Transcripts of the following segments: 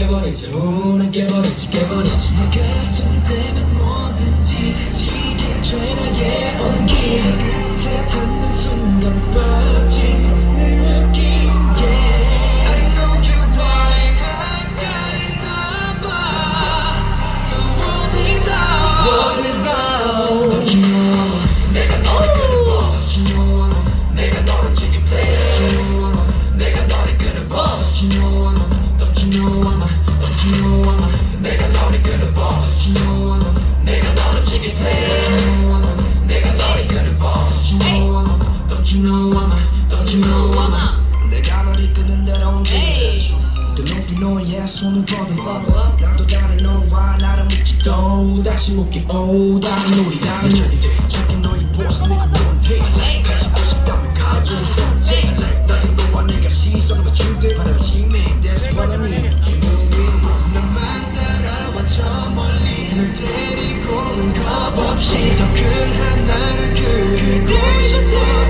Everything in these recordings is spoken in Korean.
깨버리지 우는 깨버리지 깨버리지. 내가 손대면 뭐든지 지게 죄 나의 온기. 끝에 닿는 순간 빠진 You know I'm a, don't you know I'm a 내가 널 이끄는 대로 움직여 더 높이 너의 손을 뻗어 나도 다른 너와 나를 묻지도 다시 묻게 오 다른 우리 다른 우리 자꾸 너의 보스 내가 원해. 가지고 싶다면 가져온 선택 나의 너와 내가 시선을 맞추길 바라보지 man that's what I mean. You know me 나만 따라와 저 멀리 널 데리고는 겁없이 더 큰 하나를 그리고 싶어.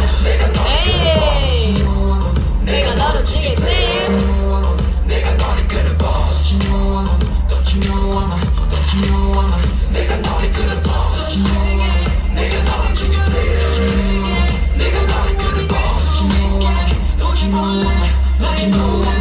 online like no one.